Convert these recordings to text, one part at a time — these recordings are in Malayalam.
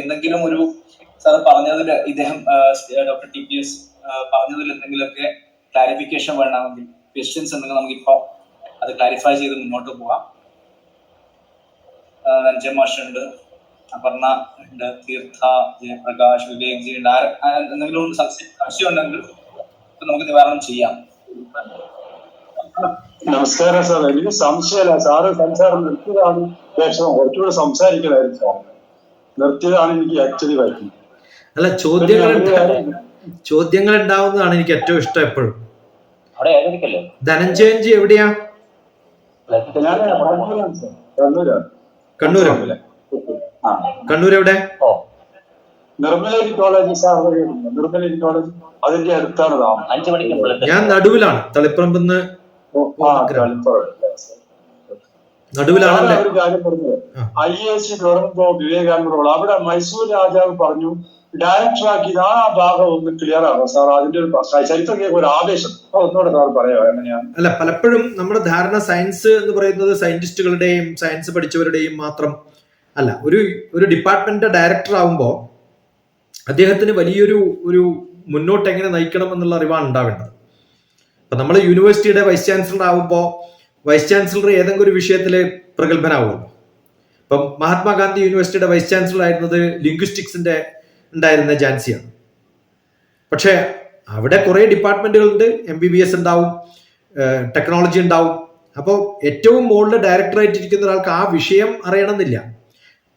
എന്തെങ്കിലും ഒരു സാർ പറഞ്ഞതിൽ ഇദ്ദേഹം ഡോക്ടർ ടി പി എസ് പറഞ്ഞതിൽ എന്തെങ്കിലുമൊക്കെ ക്ലാരിഫിക്കേഷൻ വേണമെങ്കിൽ ക്വസ്റ്റ്യൻസ് എന്തെങ്കിലും നമുക്കിപ്പോ അത് ക്ലാരിഫൈ ചെയ്ത് മുന്നോട്ട് പോവാം. രഞ്ജൻ മാഷുണ്ട് അപർണ ഉണ്ട് തീർത്ഥ ജയപ്രകാശ് വിവേക് ജി ഉണ്ട് എന്തെങ്കിലും സംശയം ഉണ്ടെങ്കിൽ നമുക്ക് നിവാരണം ചെയ്യാം. നമസ്കാരം സാർ. എനിക്ക് സംശയമില്ല. സാറ് സംസാരം നിർത്തിയതാണ് കുറച്ചുകൂടെ സംസാരിക്കലായിരുന്നു സാർ. നിർത്തിയതാണ് എനിക്ക് ആക്ച്വലി വായിക്കുന്നത്. അല്ല ചോദ്യങ്ങൾ ചോദ്യങ്ങൾ ഉണ്ടാവുന്നതാണ് എനിക്ക് ഏറ്റവും ഇഷ്ടം എപ്പോഴും. ധനഞ്ജയൻജി എവിടെയാ? കണ്ണൂരോ. ആ. കണ്ണൂർ എവിടെ? നിർമ്മലഗിരി കോളേജ് അതിന്റെ അടുത്താണ് ഞാൻ നടുവിലാണ്. തളിപ്പറമ്പിന്ന് ഒരു കാര്യം പറഞ്ഞത്. ഐ സി വിവേകാനന്ദ അവിടെ മൈസൂർ രാജാവ് പറഞ്ഞു ഡയറക്ടർ ആക്കി ആ ഭാഗം ഒന്ന് ക്ലിയർ ആണോ സാർ. അതിന്റെ ഒരു ചരിത്രം കേൾക്കുമ്പോൾ ഒരു ആവേശം. ഒന്നുകൂടെ സാർ പറയാമോ? എങ്ങനെയാണ്? അല്ല പലപ്പോഴും നമ്മുടെ ധാരണ സയൻസ് എന്ന് പറയുന്നത് സയന്റിസ്റ്റുകളുടെയും സയൻസ് പഠിച്ചവരുടെയും മാത്രം അല്ല. ഒരു ഒരു ഡിപ്പാർട്ട്മെന്റ് ഡയറക്ടർ ആവുമ്പോൾ അദ്ദേഹത്തിന് വലിയൊരു ഒരു മുന്നോട്ട് എങ്ങനെ നയിക്കണം എന്നുള്ള അറിവാണ് ഉണ്ടാവേണ്ടത്. അപ്പൊ നമ്മൾ യൂണിവേഴ്സിറ്റിയുടെ വൈസ് ചാൻസലർ ആവുമ്പോൾ വൈസ് ചാൻസലർ ഏതെങ്കിലും ഒരു വിഷയത്തിൽ പ്രഗത്ഭനാവും. ഇപ്പം മഹാത്മാഗാന്ധി യൂണിവേഴ്സിറ്റിയുടെ വൈസ് ചാൻസലർ ആയിരുന്നത് ലിംഗ്വിസ്റ്റിക്സിന്റെ ഉണ്ടായിരുന്ന ജാൻസിയാണ്. പക്ഷേ അവിടെ കുറേ ഡിപ്പാർട്ട്മെന്റുകളുണ്ട്. എം ബി ബി എസ് ഉണ്ടാവും ടെക്നോളജി ഉണ്ടാവും. അപ്പോൾ ഏറ്റവും മുകളിൽ ഡയറക്ടറായിട്ട് ഇരിക്കുന്ന ഒരാൾക്ക് ആ വിഷയം അറിയണമെന്നില്ല.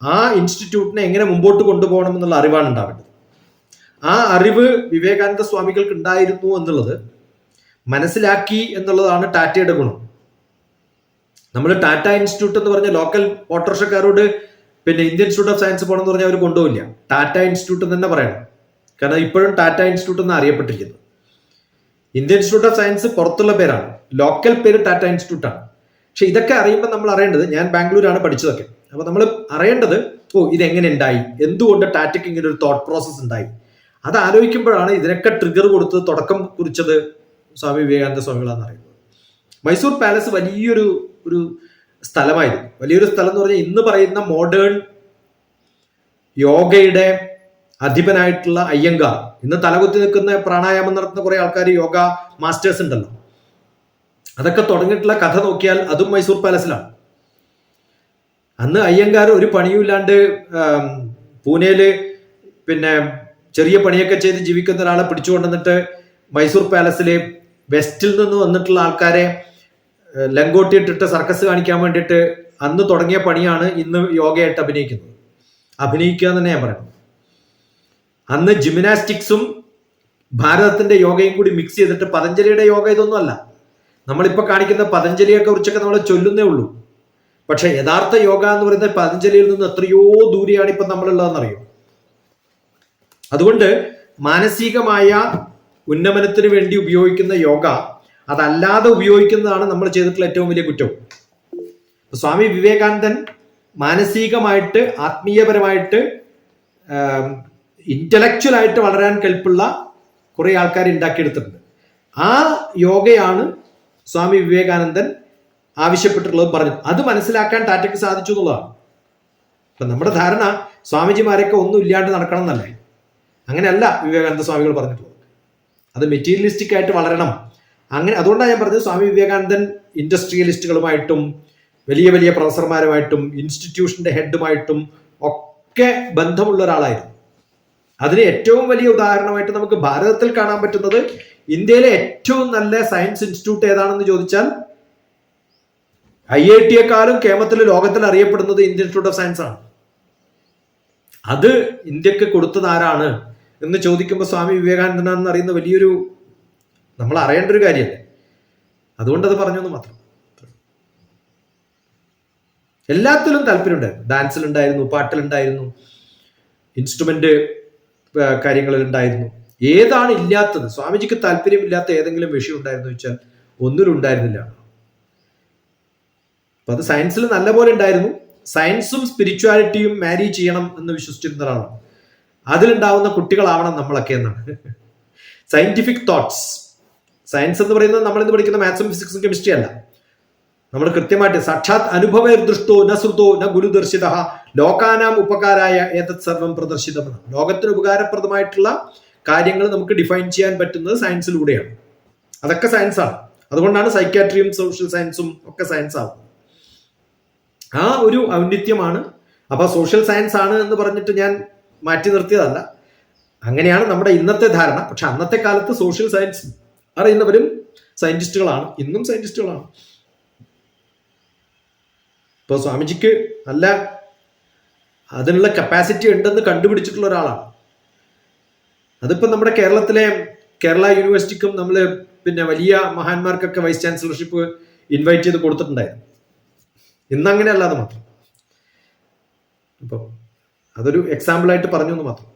ആ ഇൻസ്റ്റിറ്റ്യൂട്ടിനെ എങ്ങനെ മുമ്പോട്ട് കൊണ്ടുപോകണം എന്നുള്ള അറിവാണ് ഉണ്ടാവേണ്ടത്. ആ അറിവ് വിവേകാനന്ദ സ്വാമികൾക്ക് ഉണ്ടായിരുന്നു എന്നുള്ളത് മനസ്സിലാക്കി എന്നുള്ളതാണ് ടാറ്റയുടെ ഗുണം. നമ്മൾ ടാറ്റ ഇൻസ്റ്റിറ്റ്യൂട്ട് എന്ന് പറഞ്ഞ ലോക്കൽ ഓട്ടോറിക്ഷക്കാരോട് പിന്നെ ഇന്ത്യൻ ഇൻസ്റ്റിറ്റ്യൂട്ട് ഓഫ് സയൻസ് പോകണം എന്ന് പറഞ്ഞാൽ അവർ കൊണ്ടുപോകില്ല ടാറ്റ ഇൻസ്റ്റിറ്റ്യൂട്ട് തന്നെ പറയണം. കാരണം ഇപ്പോഴും ടാറ്റ ഇൻസ്റ്റിറ്റ്യൂട്ട് എന്ന് അറിയപ്പെട്ടിരിക്കുന്നത് ഇന്ത്യൻ ഇൻസ്റ്റിറ്റ്യൂട്ട് ഓഫ് സയൻസ് പുറത്തുള്ള പേരാണ്. ലോക്കൽ പേര് ടാറ്റ ഇൻസ്റ്റിറ്റ്യൂട്ട് ആണ്. പക്ഷെ ഇതൊക്കെ അറിയുമ്പോൾ നമ്മൾ അറിയേണ്ടത് ഞാൻ ബാംഗ്ലൂരാണ് പഠിച്ചതൊക്കെ. അപ്പൊ നമ്മൾ അറിയേണ്ടത് ഓ ഇത് എങ്ങനെ ഉണ്ടായി? എന്തുകൊണ്ട് ടാറ്റയ്ക്ക് ഇങ്ങനെ ഒരു തോട്ട് പ്രോസസ് ഉണ്ടായി? അത് ആലോചിക്കുമ്പോഴാണ് ഇതിനൊക്കെ ട്രിഗർ കൊടുത്ത് തുടക്കം കുറിച്ചത് സ്വാമി വിവേകാനന്ദ സ്വാമികളാന്ന് അറിയുന്നത് മൈസൂർ പാലസ് വലിയൊരു ഒരു സ്ഥലമായിരുന്നു. വലിയൊരു സ്ഥലം എന്ന് പറഞ്ഞാൽ ഇന്ന് പറയുന്ന മോഡേൺ യോഗയുടെ അധിപനായിട്ടുള്ള അയ്യങ്കാർ. ഇന്ന് തലകുത്തി നിൽക്കുന്ന പ്രാണായാമം നടത്തുന്ന കുറെ ആൾക്കാർ യോഗ മാസ്റ്റേഴ്സ് ഉണ്ടല്ലോ. അതൊക്കെ തുടങ്ങിയിട്ടുള്ള കഥ നോക്കിയാൽ അതും മൈസൂർ പാലസിലാണ്. അന്ന് അയ്യങ്കാർ ഒരു പണിയുമില്ലാണ്ട് പൂനെയിൽ പിന്നെ ചെറിയ പണിയൊക്കെ ചെയ്ത് ജീവിക്കുന്ന ഒരാളെ പിടിച്ചുകൊണ്ടുവന്നിട്ട് മൈസൂർ പാലസിൽ വെസ്റ്റിൽ നിന്ന് വന്നിട്ടുള്ള ആൾക്കാരെ ലങ്കോട്ടിയിട്ടിട്ട് സർക്കസ് കാണിക്കാൻ വേണ്ടിയിട്ട് അന്ന് തുടങ്ങിയ പണിയാണ് ഇന്ന് യോഗയായിട്ട് അഭിനയിക്കുന്നത്. അഭിനയിക്കുക എന്ന് തന്നെ ഞാൻ പറയുന്നത് അന്ന് ജിംനാസ്റ്റിക്സും ഭാരതത്തിന്റെ യോഗയും കൂടി മിക്സ് ചെയ്തിട്ട് പതഞ്ജലിയുടെ യോഗ ഇതൊന്നും അല്ല. നമ്മളിപ്പോ കാണിക്കുന്ന പതഞ്ജലിയെ കുറിച്ചൊക്കെ നമ്മൾ ചൊല്ലുന്നേ ഉള്ളൂ. പക്ഷെ യഥാർത്ഥ യോഗ എന്ന് പറയുന്നത് പതഞ്ജലിയിൽ നിന്ന് എത്രയോ ദൂരെയാണ് ഇപ്പൊ നമ്മളുള്ളതെന്നറിയോ? അതുകൊണ്ട് മാനസികമായ ഉന്നമനത്തിന് വേണ്ടി ഉപയോഗിക്കുന്ന യോഗ അതല്ലാതെ ഉപയോഗിക്കുന്നതാണ് നമ്മൾ ചെയ്തിട്ടുള്ള ഏറ്റവും വലിയ കുറ്റം സ്വാമി വിവേകാനന്ദൻ മാനസികമായിട്ട് ആത്മീയപരമായിട്ട് ഇന്റലക്ച്വൽ ആയിട്ട് വളരാൻ കെൽപ്പുള്ള കുറെ ആൾക്കാർ ഉണ്ടാക്കിയെടുത്തിട്ടുണ്ട്. ആ യോഗയാണ് സ്വാമി വിവേകാനന്ദൻ ആവശ്യപ്പെട്ടിട്ടുള്ളത് പറഞ്ഞു. അത് മനസ്സിലാക്കാൻ ടാറ്റയ്ക്ക് സാധിച്ചു എന്നുള്ളതാണ്. അപ്പൊ നമ്മുടെ ധാരണ സ്വാമിജിമാരൊക്കെ ഒന്നും ഇല്ലാണ്ട് നടക്കണം എന്നല്ലേ അങ്ങനെയല്ല വിവേകാനന്ദ സ്വാമികൾ പറഞ്ഞിട്ടുള്ളത്. അത് മെറ്റീരിയലിസ്റ്റിക് ആയിട്ട് വളരണം. അങ്ങനെ അതുകൊണ്ടാണ് ഞാൻ പറഞ്ഞത് സ്വാമി വിവേകാനന്ദൻ ഇൻഡസ്ട്രിയലിസ്റ്റുകളുമായിട്ടും വലിയ വലിയ പ്രൊഫസർമാരുമായിട്ടും ഇൻസ്റ്റിറ്റ്യൂഷന്റെ ഹെഡുമായിട്ടും ഒക്കെ ബന്ധമുള്ള ഒരാളായിരുന്നു. അതിന് ഏറ്റവും വലിയ ഉദാഹരണമായിട്ട് നമുക്ക് ഭാരതത്തിൽ കാണാൻ പറ്റുന്നത് ഇന്ത്യയിലെ ഏറ്റവും നല്ല സയൻസ് ഇൻസ്റ്റിറ്റ്യൂട്ട് ഏതാണെന്ന് ചോദിച്ചാൽ ഐ ഐ ടിയെക്കാളും കേരളത്തിൽ ലോകത്തിൽ അറിയപ്പെടുന്നത് ഇന്ത്യൻ ഇൻസ്റ്റിറ്റ്യൂട്ട് ഓഫ് സയൻസ് ആണ് അത് ഇന്ത്യയ്ക്ക് കൊടുത്തത് ആരാണ്? എന്ന് ചോദിക്കുമ്പോൾ സ്വാമി വിവേകാനന്ദനാണെന്ന് അറിയുന്ന വലിയൊരു നമ്മൾ അറിയേണ്ട ഒരു കാര്യമല്ലേ അതുകൊണ്ടത് അത് പറഞ്ഞു എന്ന് മാത്രം. എല്ലാത്തിലും താല്പര്യമുണ്ടായിരുന്നു ഡാൻസിലുണ്ടായിരുന്നു പാട്ടിലുണ്ടായിരുന്നു ഇൻസ്ട്രുമെന്റ് കാര്യങ്ങളിലുണ്ടായിരുന്നു. ഏതാണ് ഇല്ലാത്തത്? സ്വാമിജിക്ക് താല്പര്യമില്ലാത്ത ഏതെങ്കിലും വിഷയം ഉണ്ടായിരുന്നു വെച്ചാൽ ഒന്നിലും ഉണ്ടായിരുന്നില്ല. അപ്പൊ അത് സയൻസിൽ നല്ലപോലെ ഉണ്ടായിരുന്നു. സയൻസും സ്പിരിച്വാലിറ്റിയും മാരി ചെയ്യണം എന്ന് വിശ്വസിച്ചിരുന്ന ഒരാളാണ്. അതിലുണ്ടാവുന്ന കുട്ടികളാവണം നമ്മളൊക്കെ എന്നാണ് സയന്റിഫിക് തോട്ട്സ് സയൻസ് എന്ന് പറയുന്നത് നമ്മൾ ഇന്ന് പഠിക്കുന്ന മാത്സും ഫിസിക്സും കെമിസ്ട്രി അല്ല. നമ്മൾ കൃത്യമായിട്ട് സാക്ഷാത് അനുഭവദൃഷ്ടോ ന ശ്രുതോ ന ഗുരുദർശിത ലോകാനാം ഉപകാരായ ഏതത് സർവം പ്രദർശിതമെന്ന്. ലോകത്തിന് ഉപകാരപ്രദമായിട്ടുള്ള കാര്യങ്ങൾ നമുക്ക് ഡിഫൈൻ ചെയ്യാൻ പറ്റുന്നത് സയൻസിലൂടെയാണ് അതൊക്കെ സയൻസാണ് അതുകൊണ്ടാണ് സൈക്യാട്രിയും സോഷ്യൽ സയൻസും ഒക്കെ സയൻസ് ആവുന്നത്. ആ ഒരു ഔന്നിത്യമാണ്. അപ്പൊ സോഷ്യൽ സയൻസ് ആണ് എന്ന് പറഞ്ഞിട്ട് ഞാൻ മാറ്റി നിർത്തിയതല്ല. അങ്ങനെയാണ് നമ്മുടെ ഇന്നത്തെ ധാരണ. പക്ഷെ അന്നത്തെ കാലത്ത് സോഷ്യൽ സയൻസ് അറിയുന്നവരും സയന്റിസ്റ്റുകളാണ് ഇന്നും സയന്റിസ്റ്റുകളാണ് ഇപ്പൊ സ്വാമിജിക്ക് നല്ല അതിനുള്ള കപ്പാസിറ്റി ഉണ്ടെന്ന് കണ്ടുപിടിച്ചിട്ടുള്ള ഒരാളാണ്. അതിപ്പോ നമ്മുടെ കേരളത്തിലെ കേരള യൂണിവേഴ്സിറ്റിക്കും നമ്മൾ പിന്നെ വലിയ മഹാന്മാർക്കൊക്കെ വൈസ് ചാൻസലർഷിപ്പ് ഇൻവൈറ്റ് ചെയ്ത് കൊടുത്തിട്ടുണ്ടായിരുന്നു. ഇന്നങ്ങനെ അല്ലാതെ അത് മാത്രം. അപ്പോൾ അതൊരു എക്സാമ്പിൾ ആയിട്ട് പറഞ്ഞു എന്ന് മാത്രം.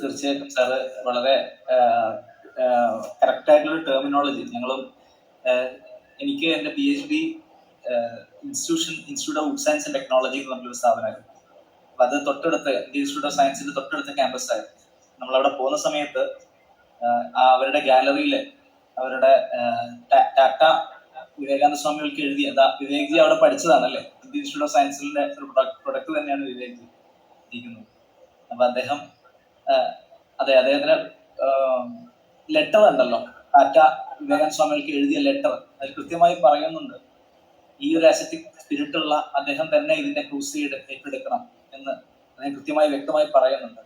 തീർച്ചയായിട്ടും സാറ് വളരെ കറക്റ്റ് ആയിട്ടുള്ള ടെർമിനോളജി ഞങ്ങളും എനിക്ക് എന്റെ P H D institution institute of science and technology എന്ന് പറഞ്ഞൊരു സ്ഥാപനമായിരുന്നു. അപ്പൊ അത് തൊട്ടടുത്ത് ഇൻസ്റ്റിറ്റ്യൂട്ട് ഓഫ് സയൻസിന്റെ തൊട്ടടുത്ത ക്യാമ്പസ് ആയിരുന്നു. നമ്മളവിടെ പോകുന്ന സമയത്ത് അവരുടെ ഗാലറിയിൽ അവരുടെ ടാറ്റ വിവേകാനന്ദ സ്വാമികൾക്ക് എഴുതിയ ദാ വിവേക് ജി അവിടെ പഠിച്ചതാണല്ലേ? ഇൻസ്റ്റിറ്റ്യൂട്ട് ഓഫ് സയൻസിന്റെ ഒരു പ്രൊഡക്റ്റ് തന്നെയാണ് വിവേക് അപ്പൊ അദ്ദേഹം അതെ അദ്ദേഹത്തിന് ലെറ്റർ ഉണ്ടല്ലോ. ടാറ്റ വിവേകാനന്ദ സ്വാമികൾക്ക് എഴുതിയ ലെറ്റർ അതിൽ കൃത്യമായി പറയുന്നുണ്ട് ഈ ഒരു അസറ്റിക് സ്പിരിറ്റ് ഉള്ള അദ്ദേഹം തന്നെ ഇതിന്റെ ക്രൂസൈഡ് ഏറ്റെടുക്കണം എന്ന് അദ്ദേഹം കൃത്യമായി വ്യക്തമായി പറയുന്നുണ്ട്.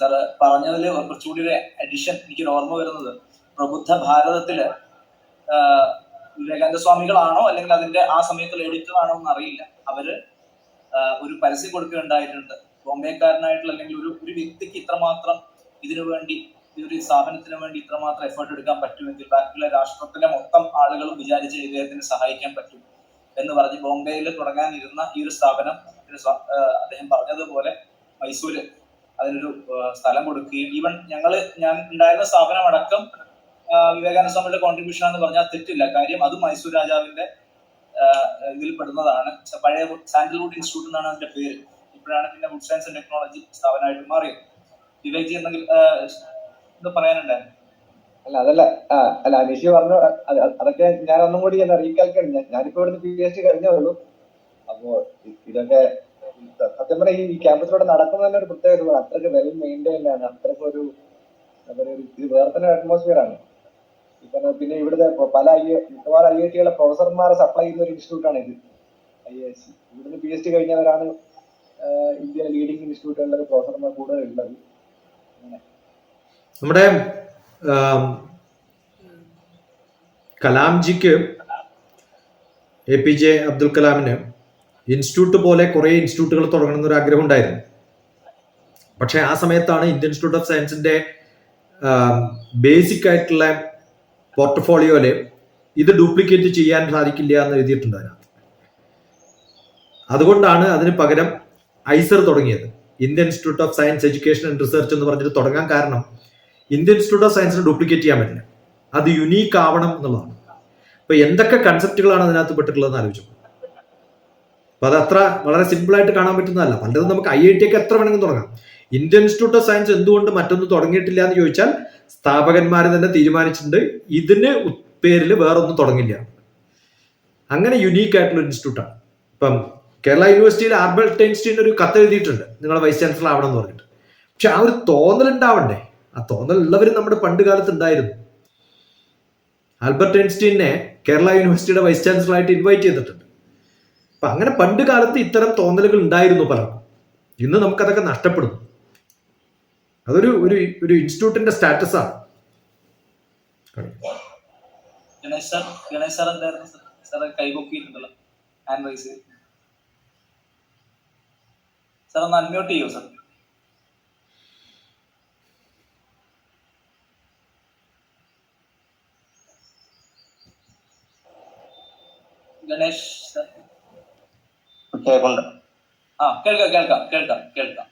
സാർ പറഞ്ഞതിൽ കുറച്ചുകൂടി ഒരു അഡിഷൻ എനിക്കൊരു ഓർമ്മ വരുന്നത്. പ്രബുദ്ധ ഭാരതത്തിൽ വിവേകാനന്ദ സ്വാമികളാണോ അല്ലെങ്കിൽ അതിന്റെ ആ സമയത്തുള്ള എഡിറ്റർ ആണോ എന്ന് അറിയില്ല അവർ ഒരു പരസ്യം കൊടുക്കുകയുണ്ടായിട്ടുണ്ട്. ബോംബെക്കാരനായിട്ടുള്ള അല്ലെങ്കിൽ ഒരു ഒരു വ്യക്തിക്ക് ഇത്രമാത്രം ഇതിനു വേണ്ടി ഈ ഒരു സ്ഥാപനത്തിന് വേണ്ടി ഇത്രമാത്രം എഫേർട്ട് എടുക്കാൻ പറ്റുമെങ്കിൽ ബാക്കിയുള്ള രാഷ്ട്രത്തിലെ മൊത്തം ആളുകളും വിചാരിച്ച് ഇദ്ദേഹത്തിന് സഹായിക്കാൻ പറ്റും എന്ന് പറഞ്ഞ് ബോംബെയിൽ തുടങ്ങാനിരുന്ന ഈ ഒരു സ്ഥാപനം അദ്ദേഹം പറഞ്ഞതുപോലെ മൈസൂര് അതിനൊരു സ്ഥലം കൊടുക്കുകയും ഈവൻ ഞങ്ങൾ ഞാൻ ഉണ്ടായിരുന്ന സ്ഥാപനം അടക്കം വിവേകാനന്ദ സ്വാമിയുടെ കോൺട്രിബ്യൂഷൻ എന്ന് പറഞ്ഞാൽ തെറ്റില്ല. കാര്യം അത് മൈസൂർ രാജാവിന്റെ ഇതിൽ പെടുന്നതാണ്. പഴയ സാൻഡൽവുഡ് ഇൻസ്റ്റിറ്റ്യൂട്ട് എന്നാണ് അതിന്റെ പേര്. ഇപ്പോഴാണ് പിന്നെ വുഡ് സയൻസ് ആൻഡ് ടെക്നോളജി സ്ഥാപനമായിട്ട് മാറിയത്. വിവേക് ജി എന്തെങ്കിലും ഇത് പറയാനുണ്ടായിരുന്നു അല്ല അതല്ല ആ അല്ല അനീഷ് പറഞ്ഞു അത് അത് അതൊക്കെ ഞാൻ ഒന്നും കൂടി ഞാൻ റീകാൽക്കുലേറ്റ് ഞാൻ ഞാനിപ്പോ ഇവിടുന്ന് പി എച്ച് ഡി കഴിഞ്ഞേ ഉള്ളൂ അപ്പോ ഇതൊക്കെ സത്യം പറഞ്ഞാൽ ഈ ക്യാമ്പസിലൂടെ നടക്കുന്ന തന്നെ ഒരു പ്രത്യേകത അത്രയ്ക്ക് വെൽ മെയിന്റെയിൻ ആണ്. അത്രയ്ക്ക് ഒരു എന്താ പറയുക ഒരു വേറെ തന്നെ അറ്റ്മോസ്ഫിയർ ആണ്. ഇപ്പൊ പിന്നെ ഇവിടുത്തെ പല ഐ മിക്കവാറും ഐ ഐ ടികളെ പ്രൊഫസർമാരെ സപ്ലൈ ചെയ്യുന്ന ഒരു ഇൻസ്റ്റിറ്റ്യൂട്ടാണ് ഇത്. ഐ എസ് ഇവിടുന്ന് പി എച്ച് ഡി കഴിഞ്ഞവരാണ് ഇന്ത്യയിലെ ലീഡിംഗ് ഇൻസ്റ്റിറ്റ്യൂട്ടുകളിലെ പ്രൊഫസർമാർ കൂടുതൽ ഉള്ളത്. നമ്മുടെ കലാംജിക്ക് എ പി ജെ അബ്ദുൽ കലാമിന് ഇൻസ്റ്റിറ്റ്യൂട്ട് പോലെ കുറേ ഇൻസ്റ്റിറ്റ്യൂട്ടുകൾ തുടങ്ങണം എന്നൊരു ആഗ്രഹം ഉണ്ടായിരുന്നു. പക്ഷെ ആ സമയത്താണ് ഇന്ത്യൻ ഇൻസ്റ്റിറ്റ്യൂട്ട് ഓഫ് സയൻസിന്റെ ബേസിക് ആയിട്ടുള്ള പോർട്ട്ഫോളിയോയിൽ ഇത് ഡ്യൂപ്ലിക്കേറ്റ് ചെയ്യാൻ സാധിക്കില്ല എന്ന് എഴുതിയിട്ടുണ്ട് അതിനകത്ത്. അതുകൊണ്ടാണ് അതിന് പകരം ഐസർ തുടങ്ങിയത്. Indian institute of science education and research എന്ന് പറഞ്ഞിട്ട് തുടങ്ങാൻ കാരണം ഇന്ത്യൻ ഇൻസ്റ്റിറ്റ്യൂട്ട് ഓഫ് സയൻസിന് ഡ്യൂപ്ലിക്കേറ്റ് ചെയ്യാൻ പറ്റില്ല. അത് യുണീക്ക് ആവണം എന്നുള്ളതാണ്. അപ്പൊ എന്തൊക്കെ കൺസെപ്റ്റുകളാണ് അതിനകത്ത് പെട്ടിട്ടുള്ളതെന്ന് ആലോചിച്ചു. അപ്പൊ അത് അത്ര വളരെ സിമ്പിൾ ആയിട്ട് കാണാൻ പറ്റുന്നതല്ല. പലതും നമുക്ക് ഐ ഐ ടി ഒക്കെ എത്ര വേണമെങ്കിലും തുടങ്ങാം. ഇന്ത്യൻ ഇൻസ്റ്റിറ്റ്യൂട്ട് ഓഫ് സയൻസ് എന്തുകൊണ്ട് മറ്റൊന്നും തുടങ്ങിയിട്ടില്ല എന്ന് ചോദിച്ചാൽ സ്ഥാപകന്മാർ തന്നെ തീരുമാനിച്ചിട്ടുണ്ട്. ഇതിന് പേരിൽ വേറൊന്നും തുടങ്ങില്ല. അങ്ങനെ യുണീക്ക് ആയിട്ടുള്ള ഇൻസ്റ്റിറ്റ്യൂട്ടാണ് ഇപ്പം കേരള യൂണിവേഴ്സിറ്റിയിൽ ആൽബർട്ട് ഐൻസ്റ്റീൻ ഒരു കത്ത് എഴുതിയിട്ടുണ്ട്. നിങ്ങൾ വൈസ് ചാൻസലർ ആവണം എന്ന് പറഞ്ഞിട്ട്. പക്ഷെ ആ ഒരു തോന്നൽ ഉണ്ടാവണ്ടേ? ആ തോന്നൽ ഉള്ളവർ നമ്മുടെ പണ്ട് കാലത്ത് ഉണ്ടായിരുന്നു. ആൽബർട്ട് ഐൻസ്റ്റീനെ കേരള യൂണിവേഴ്സിറ്റിയുടെ വൈസ് ചാൻസലറായിട്ട് ഇൻവൈറ്റ് ചെയ്തിട്ടുണ്ട്. അപ്പൊ അങ്ങനെ പണ്ട് കാലത്ത് ഇത്തരം തോന്നലുകൾ ഉണ്ടായിരുന്നു പലർക്കും. ഇന്ന് നമുക്കതൊക്കെ നഷ്ടപ്പെടുന്നു. അതൊരു ഒരു ഒരു ഇൻസ്റ്റിറ്റ്യൂട്ടിന്റെ സ്റ്റാറ്റസ് ആണ്. ഗണേഷ് സാർ ഗണേഷ് സാർ എന്തായിരുന്നു സാർ? സാർ കൈപൊക്കിയിട്ടുണ്ടല്ലോ ഹാൻഡ് റൈസ് ചെയ്ത് സാർ ഒന്ന് അൺമ്യൂട്ട് ചെയ്യൂ സാർ? ഗണേഷ് സാർ. കേൾക്കുന്നുണ്ട്. ആ കേൾക്കാം കേൾക്കാം കേൾക്കാം കേൾക്കാം.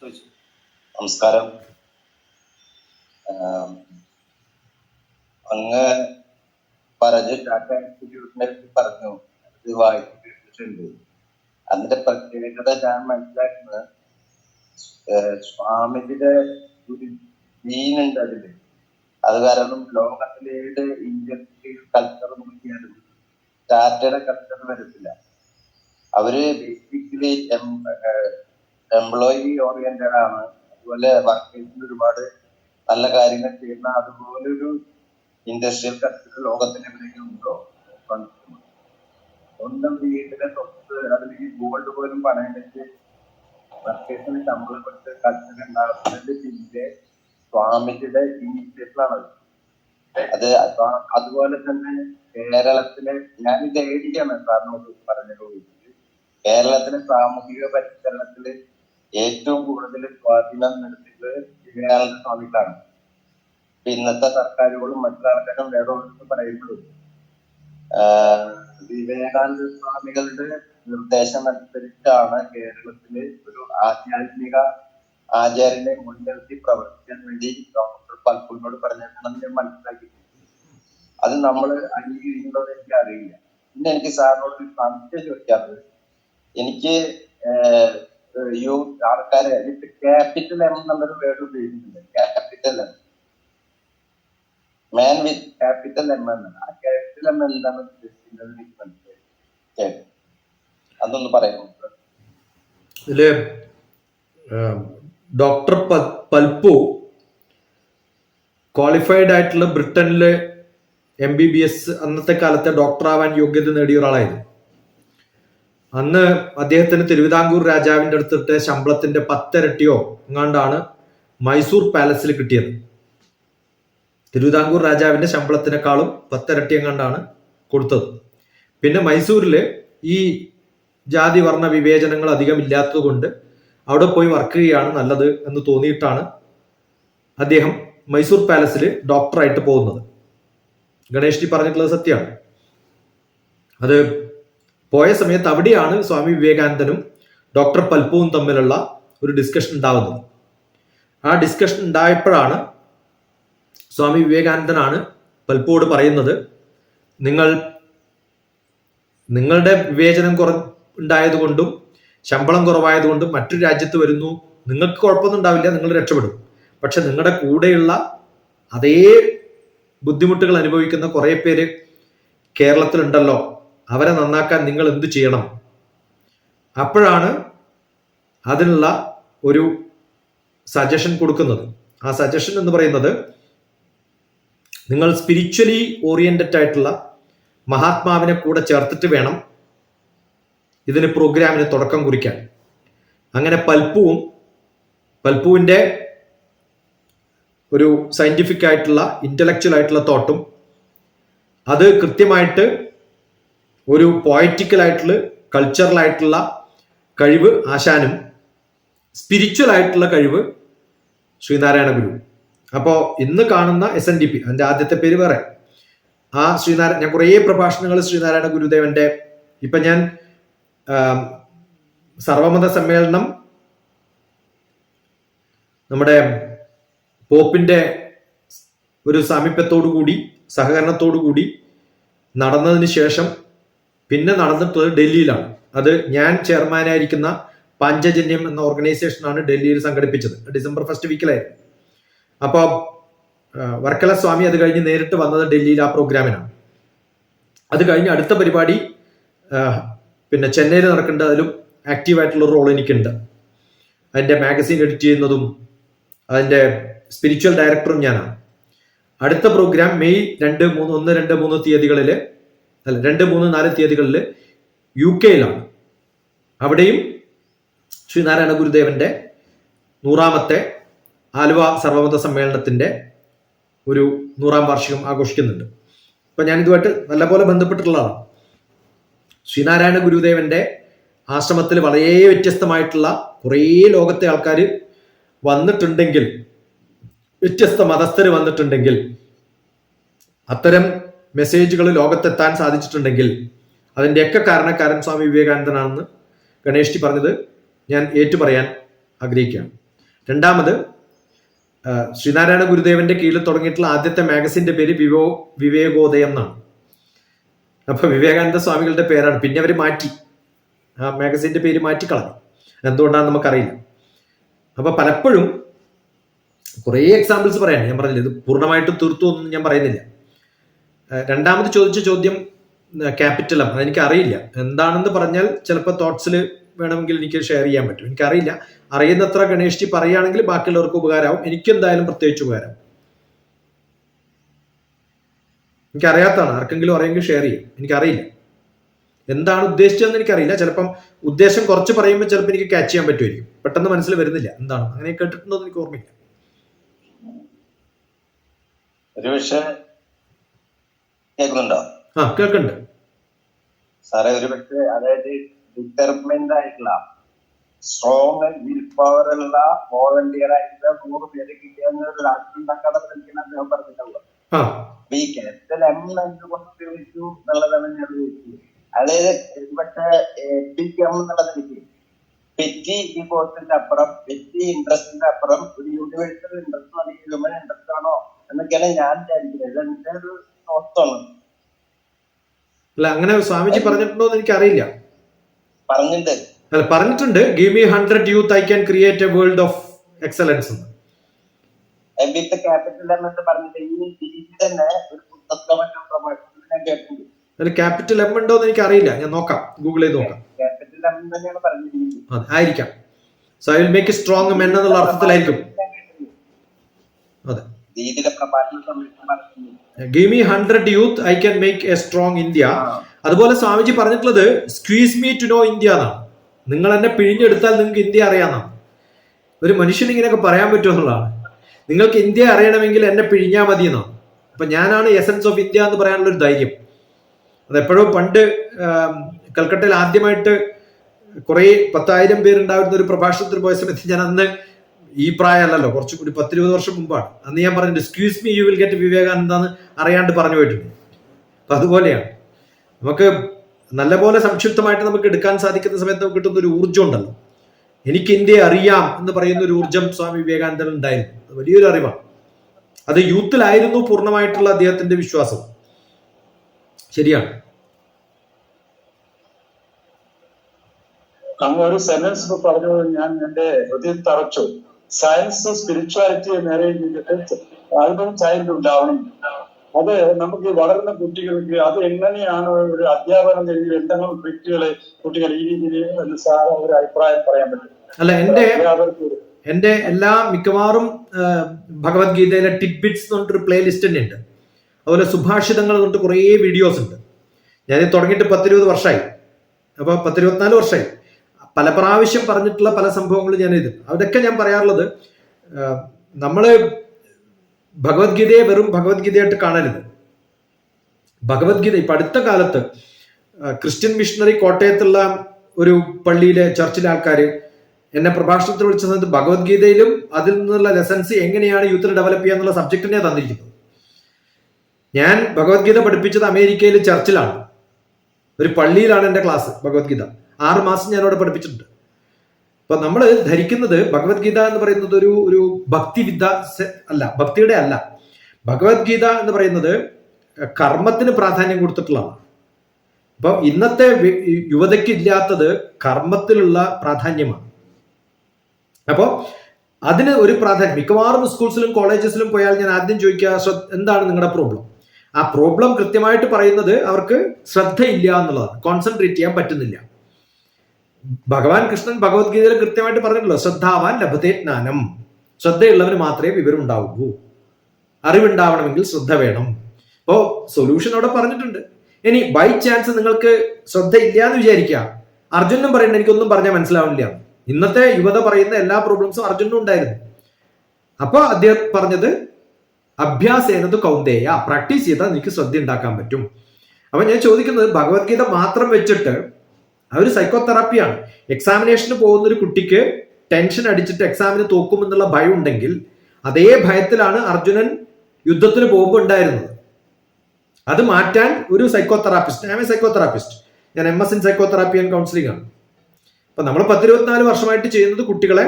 ചോദിച്ചു. നമസ്കാരം. അങ്ങ് പറഞ്ഞു ടാറ്റ ഇൻസ്റ്റിറ്റ്യൂട്ടിനെ പറ്റി പറഞ്ഞു. ഇത് വായിച്ചു കേട്ടിട്ടുണ്ട് അതിന്റെ പ്രത്യേകത ഞാൻ മനസ്സിലാക്കുന്നത് സ്വാമിജിയുടെ ഒരു ജീനുണ്ട് അതിൽ. അത് കാരണം ലോകത്തിലേത് ഇന്ത്യ കൾച്ചർ നോക്കിയാലും ടാറ്റയുടെ കൾച്ചർ വരത്തില്ല. അവർ ബേസിക്കലി എംപ്ലോയി ഓറിയന്റഡ് ആണ്. അതുപോലെ വർക്കേഴ്സിന് ഒരുപാട് നല്ല കാര്യങ്ങൾ ചെയ്യുന്ന അതുപോലെ ഒരു ഇൻഡസ്ട്രിയൽ കൾച്ചർ ലോകത്തിന് എവിടെയെങ്കിലും ഉണ്ടോ? സ്വന്തം വീട്ടിലെ സ്വത്ത് അതിലേക്ക് ഗോൾഡ് പോലും പണയം വെച്ച് വർക്കേഴ്സിന് ശമ്പളം കൊടുത്ത് കൾച്ചർ ഉണ്ടാകുന്നതിന്റെ പിന്നിലെ സ്വാമിജിയുടെ ഇനീഷ്യേറ്റീവാണത് അത് അതുപോലെ തന്നെ കേരളത്തിലെ ഞാൻ ഇത് ഏടിക്കാണ് സാറിനോട് പറഞ്ഞത്. കേരളത്തിലെ സാമൂഹിക പരിഷ്കരണത്തിൽ ഏറ്റവും കൂടുതൽ സ്വാധീനം നടത്തിയത് വിവേകാനന്ദ സ്വാമികളാണ് ഇപ്പൊ ഇന്നത്തെ സർക്കാരുകളും മറ്റൊരാൾക്കാരും വേറെ ഒന്നും പറയുമ്പോഴും ആഹ് വിവേകാനന്ദ സ്വാമികളുടെ നിർദ്ദേശം അനുസരിച്ചാണ് കേരളത്തിൽ ഒരു ആധ്യാത്മിക ആചാര്യനെ മുൻനിർത്തി പ്രവർത്തിക്കാൻ വേണ്ടി ഡോക്ടർ പൽപ്പുവിനോട് പറഞ്ഞിട്ടുണ്ടെന്ന് ഞാൻ മനസ്സിലാക്കി. അത് നമ്മൾ അംഗീകരിക്കുന്നതോ എനിക്ക് അറിയില്ല. പിന്നെ എനിക്ക് സാറിനോട് സംശയം ചോദിക്കാറുണ്ട് എനിക്ക് ആൾക്കാരെ ക്യാപിറ്റൽ എം എന്നുള്ളൊരു വേർഡ് ഉപയോഗിക്കുന്നുണ്ട്. Capital M man with capital M എന്നാണ്. ആ ക്യാപിറ്റൽ എം എന്താണ് ഉദ്ദേശിക്കുന്നത്. അതൊന്ന് പറയാമോ? ഇതിൽ ഡോക്ടർ പൽപ്പു ക്വാളിഫൈഡ് ആയിട്ടുള്ള ബ്രിട്ടനിലെ എം ബി ബി എസ് അന്നത്തെ കാലത്തെ ഡോക്ടർ ആവാൻ യോഗ്യത നേടിയ ഒരാളായിരുന്നു. അന്ന് അദ്ദേഹത്തിന് തിരുവിതാംകൂർ രാജാവിന്റെ അടുത്തിട്ട് ശമ്പളത്തിന്റെ പത്തിരട്ടിയോ എങ്ങാണ്ടാണ് മൈസൂർ പാലസിൽ കിട്ടിയത്. തിരുവിതാംകൂർ രാജാവിന്റെ ശമ്പളത്തിനേക്കാളും പത്തിരട്ടി എങ്ങാണ്ടാണ് കൊടുത്തത്. പിന്നെ മൈസൂരിൽ ഈ ജാതി വർണ വിവേചനങ്ങൾ അധികം ഇല്ലാത്തത് കൊണ്ട് അവിടെ പോയി വർക്ക് ചെയ്യുകയാണ് നല്ലത് എന്ന് തോന്നിയിട്ടാണ് അദ്ദേഹം മൈസൂർ പാലസിൽ ഡോക്ടറായിട്ട് പോകുന്നത്. ഗണേഷ് ജി പറഞ്ഞിട്ടുള്ളത് സത്യമാണ്. അത് പോയ സമയത്ത് അവിടെയാണ് സ്വാമി വിവേകാനന്ദനും ഡോക്ടർ പൽപ്പുവും തമ്മിലുള്ള ഒരു ഡിസ്കഷൻ ഉണ്ടാവുന്നത്. ആ ഡിസ്കഷൻ ഉണ്ടായപ്പോഴാണ് സ്വാമി വിവേകാനന്ദനാണ് പൽപ്പുവോട് പറയുന്നത് നിങ്ങൾ നിങ്ങളുടെ വിവേചനം കുറ ഉണ്ടായതുകൊണ്ടും ശമ്പളം കുറവായതുകൊണ്ടും മറ്റൊരു രാജ്യത്ത് വരുന്നു. നിങ്ങൾക്ക് കുഴപ്പമൊന്നും ഉണ്ടാവില്ല നിങ്ങൾ രക്ഷപ്പെടും. പക്ഷെ നിങ്ങളുടെ കൂടെയുള്ള അതേ ബുദ്ധിമുട്ടുകൾ അനുഭവിക്കുന്ന കുറേ പേര് കേരളത്തിലുണ്ടല്ലോ. അവരെ നന്നാക്കാൻ നിങ്ങൾ എന്ത് ചെയ്യണം? അപ്പോഴാണ് അതിനുള്ള ഒരു സജഷൻ കൊടുക്കുന്നത്. ആ സജഷൻ എന്ന് പറയുന്നത് നിങ്ങൾ സ്പിരിച്വലി ഓറിയന്റഡ് ആയിട്ടുള്ള മഹാത്മാവിനെ കൂടെ ചേർത്തിട്ട് വേണം ഇതിന് പ്രോഗ്രാമിന് തുടക്കം കുറിക്കാൻ. അങ്ങനെ പൽപ്പുവും പൽപ്പുവിന്റെ ഒരു സയന്റിഫിക് ആയിട്ടുള്ള ഇന്റലക്ച്വൽ ആയിട്ടുള്ള തോട്ടും അത് കൃത്യമായിട്ട് ഒരു കൾച്ചറൽ ആയിട്ടുള്ള കഴിവ് ആശാനും സ്പിരിച്വൽ ആയിട്ടുള്ള കഴിവ് ശ്രീനാരായണ ഗുരു. അപ്പോൾ ഇന്ന് കാണുന്ന എസ് എൻ ഡി പി അതിന്റെ ആദ്യത്തെ പേര് വേറെ. ആ ശ്രീനാരായണ ഞാൻ കുറേ പ്രഭാഷണങ്ങൾ ശ്രീനാരായണ ഗുരുദേവന്റെ ഇപ്പം ഞാൻ സർവമത സമ്മേളനം നമ്മുടെ പോപ്പിന്റെ ഒരു സാമീപ്യത്തോടു കൂടി സഹകരണത്തോടു കൂടി നടന്നതിന് ശേഷം പിന്നെ നടന്നിട്ടുള്ളത് ഡൽഹിയിലാണ്. അത് ഞാൻ ചെയർമാനായിരിക്കുന്ന പഞ്ചജന്യം എന്ന ഓർഗനൈസേഷനാണ് ഡൽഹിയിൽ സംഘടിപ്പിച്ചത്. ഡിസംബർ ഫസ്റ്റ് വീക്കിലായിരുന്നു അപ്പോൾ വർക്കല സ്വാമി അത് കഴിഞ്ഞ് നേരിട്ട് വന്നത് ഡൽഹിയിൽ ആ പ്രോഗ്രാമിനാണ് അത് കഴിഞ്ഞ് അടുത്ത പരിപാടി പിന്നെ ചെന്നൈയിൽ നടക്കേണ്ട അതിലും ആക്റ്റീവായിട്ടുള്ള റോൾ എനിക്കുണ്ട്. അതിന്റെ മാഗസീൻ എഡിറ്റ് ചെയ്യുന്നതും അതിന്റെ സ്പിരിച്വൽ ഡയറക്ടറും ഞാനാണ്. അടുത്ത പ്രോഗ്രാം മെയ് രണ്ട് മൂന്ന് ഒന്ന് രണ്ട് മൂന്ന് തീയതികളിൽ അല്ല രണ്ട് മൂന്ന് നാല് തീയതികളിൽ യു കെയിലാണ്. അവിടെയും ശ്രീനാരായണ ഗുരുദേവന്റെ നൂറാമത്തെ ആലുവ സർവമത സമ്മേളനത്തിന്റെ ഒരു നൂറാം വാർഷികം ആഘോഷിക്കുന്നുണ്ട്. അപ്പൊ ഞാൻ ഇതുമായിട്ട് നല്ലപോലെ ബന്ധപ്പെട്ടിട്ടുള്ളതാണ്. ശ്രീനാരായണ ഗുരുദേവന്റെ ആശ്രമത്തിൽ വളരെ വ്യത്യസ്തമായിട്ടുള്ള കുറേ ലോകത്തെ ആൾക്കാർ വന്നിട്ടുണ്ടെങ്കിൽ വ്യത്യസ്ത മതസ്ഥർ വന്നിട്ടുണ്ടെങ്കിൽ അത്തരം മെസ്സേജുകൾ ലോകത്തെത്താൻ സാധിച്ചിട്ടുണ്ടെങ്കിൽ അതിന്റെയൊക്കെ കാരണക്കാരൻ സ്വാമി വിവേകാനന്ദനാണെന്ന് ഗണേഷ് ജി പറഞ്ഞത് ഞാൻ ഏറ്റുപറയാൻ ആഗ്രഹിക്കുകയാണ്. രണ്ടാമത് ശ്രീനാരായണ ഗുരുദേവന്റെ കീഴിൽ തുടങ്ങിയിട്ടുള്ള ആദ്യത്തെ മാഗസിന്റെ പേര് വിവോ വിവേകോദയം എന്നാണ്. അപ്പൊ വിവേകാനന്ദ സ്വാമികളുടെ പേരാണ്. പിന്നെ അവർ മാറ്റി. ആ മാഗസിന്റെ പേര് മാറ്റിക്കളഞ്ഞു. എന്തുകൊണ്ടാണെന്ന് നമുക്കറിയില്ല. അപ്പൊ പലപ്പോഴും കുറേ എക്സാമ്പിൾസ് പറയാൻ ഞാൻ പറഞ്ഞില്ല ഇത് പൂർണമായിട്ടും തീർത്തു ഒന്നും ഞാൻ പറയുന്നില്ല. രണ്ടാമത് ചോദിച്ച ചോദ്യം ക്യാപിറ്റലാണ് അതെനിക്ക് അറിയില്ല എന്താണെന്ന് പറഞ്ഞാൽ ചിലപ്പോൾ തോട്ട്സിൽ വേണമെങ്കിൽ എനിക്ക് ഷെയർ ചെയ്യാൻ പറ്റും. എനിക്കറിയില്ല. അറിയുന്നത്ര ഗണേഷ് ജി പറയുകയാണെങ്കിൽ ബാക്കിയുള്ളവർക്ക് ഉപകാരമാവും. എനിക്കെന്തായാലും പ്രത്യേകിച്ച് ഉപകാരം. എനിക്കറിയാത്തതാണ്. ആർക്കെങ്കിലും അറിയെങ്കിൽ ഷെയർ ചെയ്യും. എനിക്കറിയില്ല. എന്താണ് ഉദ്ദേശിച്ചതെന്ന് എനിക്കറിയില്ല. ചിലപ്പം ഉദ്ദേശം കുറച്ച് പറയുമ്പോൾ ചിലപ്പോൾ എനിക്ക് ക്യാച്ച് ചെയ്യാൻ പറ്റുമായിരിക്കും. പെട്ടെന്ന് മനസ്സിൽ വരുന്നില്ല. എന്താണ്? അങ്ങനെ കേട്ടിട്ടുണ്ടോ എന്ന് എനിക്ക് ഓർമ്മയില്ല. കേൾക്കുന്നുണ്ടോ? ആ കേൾക്കുന്നുണ്ട് സാറേ ഒരു പക്ഷേ അതായത് ഡിറ്റർമിൻഡ് ആയിട്ടുള്ള സ്ട്രോങ് വിൽ പവർ ഉള്ള വോളണ്ടിയർ ആയിട്ടുള്ള നൂറ് പേര് കിട്ടിയെന്ന് ഒരു രാഷ്ട്രീയം ഉണ്ടാക്കാതെ ശ്രമിക്കുന്ന അദ്ദേഹം പറഞ്ഞിട്ടുള്ളത്. അപ്പൊ ഈ ക്യാപിറ്റൽ എം എന്തുകൊണ്ട് ഉപയോഗിച്ചു എന്നുള്ളതാണ് ഞാൻ ചോദിച്ചത്. അതായത് പക്ഷേ എം എന്നുള്ളത് എനിക്ക് പെറ്റി ഈ കോഴ്സിന്റെ അപ്പുറം പെറ്റി ഇൻട്രസ്റ്റിന്റെ അപ്പുറം ഒരു യൂണിവേഴ്സൽ ഇൻട്രസ്റ്റ് ആണെങ്കിൽ ഹ്യൂമൻ ഇൻട്രസ്റ്റ് ആണോ എന്നൊക്കെയാണ് ഞാൻ വിചാരിക്കുന്നത്. എന്റെ ഒരു തോട്ടാണ് അല്ല അങ്ങനെ സ്വാമിജി പറഞ്ഞിട്ടുണ്ടോ എന്ന് എനിക്കറിയില്ല. പറഞ്ഞിട്ടുണ്ട് അല്ല പറഞ്ഞിട്ടുണ്ട്. Give me hundred youth I can create a world of excellence with capital എന്നൊക്കെ പറഞ്ഞിട്ട് ഈ തന്നെ ഒരു കേട്ടിട്ടുണ്ട്. അതിൽ ക്യാപിറ്റൽ എം ഉണ്ടോ എന്ന് എനിക്ക് അറിയില്ല ഞാൻ നോക്കാം. ഗൂഗിൾ ചെയ്ത് നോക്കാം. ആയിരിക്കാം. So I will make strong men എന്നുള്ള അർത്ഥത്തിലായിരിക്കും. അതെ. രീതിയിലെ പ്രഭാഷണ സമയത്ത് give me hundred youth I can make a strong India അതുപോലെ സ്വാമിജി പറഞ്ഞിട്ടുള്ളത് squeeze me to know India എന്നാണ്. നിങ്ങൾ എന്നെ പിഴിഞ്ഞെടുത്താൽ നിങ്ങൾക്ക് ഇന്ത്യ അറിയാമെന്നാണ്. ഒരു മനുഷ്യന് ഇങ്ങനെയൊക്കെ പറയാൻ പറ്റുമെന്നുള്ളതാണ് നിങ്ങൾക്ക് ഇന്ത്യ അറിയണമെങ്കിൽ എന്നെ പിഴിഞ്ഞാൽ മതി എന്നാണ്. അപ്പൊ ഞാനാണ് എസൻസ് ഓഫ് ഇന്ത്യ എന്ന് പറയാനുള്ള ഒരു ധൈര്യം. അതെപ്പോഴും പണ്ട് കൽക്കട്ടയിൽ ആദ്യമായിട്ട് കുറേ പത്തായിരം പേരുണ്ടായിരുന്ന ഒരു പ്രഭാഷണത്തിൽ പോയ സമയത്ത് ഞാൻ അന്ന് ഈ പ്രായമല്ലല്ലോ കുറച്ച് കൂടി പത്തിരുപത് വർഷം മുമ്പാണ്. അന്ന് ഞാൻ പറഞ്ഞു excuse me you will get Vivekananda എന്ന് അറിയാണ്ട് പറഞ്ഞു പോയിട്ടുണ്ട്. അപ്പൊ അതുപോലെയാണ്. നമുക്ക് നല്ലപോലെ സംക്ഷിപ്തമായിട്ട് നമുക്ക് എടുക്കാൻ സാധിക്കുന്ന സമയത്ത് നമുക്ക് കിട്ടുന്ന ഒരു ഊർജം ഉണ്ടല്ലോ. എനിക്ക് ഇന്ത്യയെ അറിയാം എന്ന് പറയുന്ന ഒരു ഊർജം സ്വാമി വിവേകാനന്ദൻ ഉണ്ടായിരുന്നു. വലിയൊരു അറിവാണ്. അത് യൂത്തിലായിരുന്നു പൂർണമായിട്ടുള്ള അദ്ദേഹത്തിന്റെ വിശ്വാസം. ശരിയാണ്. അങ്ങ് ഒരു സെന്റൻസ് പറഞ്ഞു ഞാൻ എന്റെ ഹൃദയം തറച്ചു. സയൻസ് സ്പിരിച്വാലിറ്റി നേരെ ആൽബം ചൈൽഡ് ഉണ്ടാവണം. അത് നമുക്ക് വളരുന്ന കുട്ടികൾക്ക് അത് എങ്ങനെയാണ് ഒരു അധ്യാപനം രീതിയിൽ എന്തെങ്കിലും വ്യക്തികളെ കുട്ടികൾ ഈ രീതിയിൽ ഒരു അഭിപ്രായം പറയാൻ പറ്റും? അല്ല എന്റെ എന്റെ എല്ലാ മിക്കവാറും ഭഗവത്ഗീതയിലെ ടിപ്പിറ്റ്സ് എന്ന് പറഞ്ഞിട്ടൊരു പ്ലേ ലിസ്റ്റ് തന്നെ ഉണ്ട് അതുപോലെ സുഭാഷിതങ്ങൾ പറഞ്ഞിട്ട് കുറേ വീഡിയോസ് ഉണ്ട്. ഞാൻ തുടങ്ങിയിട്ട് പത്തിരുപത് വർഷമായി അപ്പൊ പത്തിരുപത്തിനാല് വർഷമായി പല പ്രാവശ്യം പറഞ്ഞിട്ടുള്ള പല സംഭവങ്ങളും ഞാൻ ഇത് അതൊക്കെ ഞാൻ പറയാറുള്ളത് നമ്മൾ ഭഗവത്ഗീതയെ വെറും ഭഗവത്ഗീതയായിട്ട് കാണരുത്. ഭഗവത്ഗീത ഇപ്പൊ അടുത്ത കാലത്ത് ക്രിസ്ത്യൻ മിഷണറി കോട്ടയത്തുള്ള ഒരു പള്ളിയിലെ ചർച്ചിലെ ആൾക്കാർ എന്നെ പ്രഭാഷണത്തിൽ വിളിച്ച സമയത്ത് ഭഗവത്ഗീതയിലും അതിൽ നിന്നുള്ള ലെസൻസ് എങ്ങനെയാണ് യൂത്തിൽ ഡെവലപ്പ് ചെയ്യുക എന്നുള്ള സബ്ജക്ട് ഞാൻ തന്നിരിക്കുന്നത്. ഞാൻ ഭഗവത്ഗീത പഠിപ്പിച്ചത് അമേരിക്കയിലെ ചർച്ചിലാണ്. ഒരു പള്ളിയിലാണ് എന്റെ ക്ലാസ് ഭഗവത്ഗീത. ആറ് മാസം ഞാൻ അവിടെ പഠിപ്പിച്ചിട്ടുണ്ട്. അപ്പൊ നമ്മൾ ധരിക്കുന്നത് ഭഗവത്ഗീത എന്ന് പറയുന്നത് ഒരു ഒരു ഭക്തിവിദ്യ വിദ്യ അല്ല ഭക്തിയുടെ അല്ല. ഭഗവത്ഗീത എന്ന് പറയുന്നത് കർമ്മത്തിന് പ്രാധാന്യം കൊടുത്തിട്ടുള്ളതാണ്. അപ്പൊ ഇന്നത്തെ യുവതയ്ക്ക് ഇല്ലാത്തത് കർമ്മത്തിലുള്ള പ്രാധാന്യമാണ്. അപ്പോൾ അതിന് ഒരു പ്രാധാന്യം മിക്കവാറും സ്കൂൾസിലും കോളേജസിലും പോയാൽ ഞാൻ ആദ്യം ചോദിക്കുക എന്താണ് നിങ്ങളുടെ പ്രോബ്ലം? ആ പ്രോബ്ലം കൃത്യമായിട്ട് പറയുന്നത് അവർക്ക് ശ്രദ്ധയില്ല എന്നുള്ളതാണ്. കോൺസെൻട്രേറ്റ് ചെയ്യാൻ പറ്റുന്നില്ല. ഭഗവാൻ കൃഷ്ണൻ ഭഗവത്ഗീതയിൽ കൃത്യമായിട്ട് പറഞ്ഞിട്ടുള്ളൂ ശ്രദ്ധാവാൻ ലഭത്തെ ജ്ഞാനം. ശ്രദ്ധയുള്ളവന് മാത്രമേ വിവരം ഉണ്ടാവുള്ളൂ അറിവുണ്ടാവണമെങ്കിൽ ശ്രദ്ധ വേണം. അപ്പോ സൊല്യൂഷൻ അവിടെ പറഞ്ഞിട്ടുണ്ട്. ഇനി ബൈ ചാൻസ് നിങ്ങൾക്ക് ശ്രദ്ധയില്ല എന്ന് വിചാരിക്കുക. അർജുനും പറയുന്നത് എനിക്കൊന്നും പറഞ്ഞാൽ മനസ്സിലാവില്ല. ഇന്നത്തെ യുവത പറയുന്ന എല്ലാ പ്രോബ്ലംസും അർജുനും ഉണ്ടായിരുന്നു. അപ്പൊ അദ്ദേഹം പറഞ്ഞത് അഭ്യാസേനത് കൗന്ദേയ പ്രാക്ടീസ് ചെയ്താൽ എനിക്ക് ശ്രദ്ധ ഉണ്ടാക്കാൻ പറ്റും. അപ്പൊ ഞാൻ ചോദിക്കുന്നത് ഭഗവത്ഗീത മാത്രം വെച്ചിട്ട് അതൊരു സൈക്കോതെറാപ്പിയാണ് എക്സാമിനേഷന് പോകുന്ന ഒരു കുട്ടിക്ക് ടെൻഷൻ അടിച്ചിട്ട് എക്സാമിന് തോക്കുമെന്നുള്ള ഭയം ഉണ്ടെങ്കിൽ അതേ ഭയത്തിലാണ് അർജുനൻ യുദ്ധത്തിന് പോകുമ്പോൾ ഉണ്ടായിരുന്നത്. അത് മാറ്റാൻ ഒരു സൈക്കോ തെറാപ്പിസ്റ്റ് ഞാൻ സൈക്കോ തെറാപ്പിസ്റ്റ് ഞാൻ M S in psychotherapy and counselling ആണ്. അപ്പൊ നമ്മൾ പത്തിരുപത്തിനാല് വർഷമായിട്ട് ചെയ്യുന്നത് കുട്ടികളെ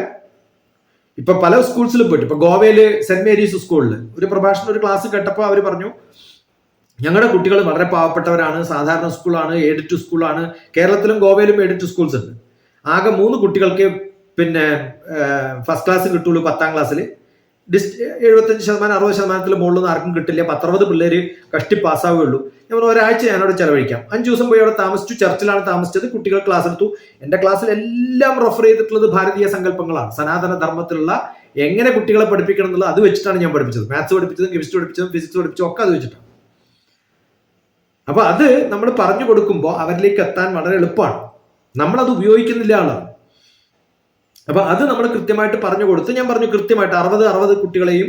ഇപ്പൊ പല സ്കൂൾസിലും പോയിട്ട്. ഇപ്പൊ ഗോവയിൽ സെന്റ് മേരീസ് സ്കൂളിൽ ഒരു പ്രഭാഷണം ഒരു ക്ലാസ് കേട്ടപ്പോൾ അവർ പറഞ്ഞു ഞങ്ങളുടെ കുട്ടികൾ വളരെ പാവപ്പെട്ടവരാണ് സാധാരണ സ്കൂളാണ് എയ്ഡ് ടു സ്കൂളാണ് കേരളത്തിലും ഗോവയിലും എയ്ഡ് ടു സ്കൂൾസ് ഉണ്ട്. ആകെ മൂന്ന് കുട്ടികൾക്ക് പിന്നെ ഫസ്റ്റ് ക്ലാസ് കിട്ടുള്ളൂ പത്താം ക്ലാസ്സിൽ ഡിസ്റ്റ് എഴുപത്തഞ്ച് ശതമാനം അറുപത് ശതമാനത്തിൽ മുകളിൽ ആർക്കും കിട്ടില്ല. പത്തറുപത് പിള്ളേർ കഷ്ടി പാസ്സാവുകയുള്ളൂ ഞാൻ ഒരാഴ്ച ഞാനവിടെ ചെലവഴിക്കാം. അഞ്ച് ദിവസം പോയി അവിടെ താമസിച്ചു ചർച്ചിലാണ് താമസിച്ചത്. കുട്ടികൾ ക്ലാസ് എടുത്തു. എന്റെ ക്ലാസ്സിൽ എല്ലാം റെഫർ ചെയ്തിട്ടുള്ളത് ഭാരതീയ സങ്കല്പങ്ങളാണ്. സനാതന ധർമ്മത്തിലുള്ള എങ്ങനെ കുട്ടികളെ പഠിപ്പിക്കണം എന്നുള്ളത് അത് വെച്ചിട്ടാണ് ഞാൻ പഠിപ്പിച്ചത്. മാത്സ് പഠിപ്പിച്ചതും കെമിസ്ട്രി പഠിപ്പിച്ചതും ഫിസിക്സ് പഠിപ്പിച്ചതും ഒക്കെ അത് വെച്ചിട്ടാണ്. അപ്പൊ അത് നമ്മൾ പറഞ്ഞു കൊടുക്കുമ്പോൾ അവരിലേക്ക് എത്താൻ വളരെ എളുപ്പമാണ്. നമ്മളത് ഉപയോഗിക്കുന്നില്ല ആളാണ് അപ്പൊ അത് നമ്മൾ കൃത്യമായിട്ട് പറഞ്ഞു കൊടുത്ത് ഞാൻ പറഞ്ഞു കൃത്യമായിട്ട് അറുപത് അറുപത് കുട്ടികളെയും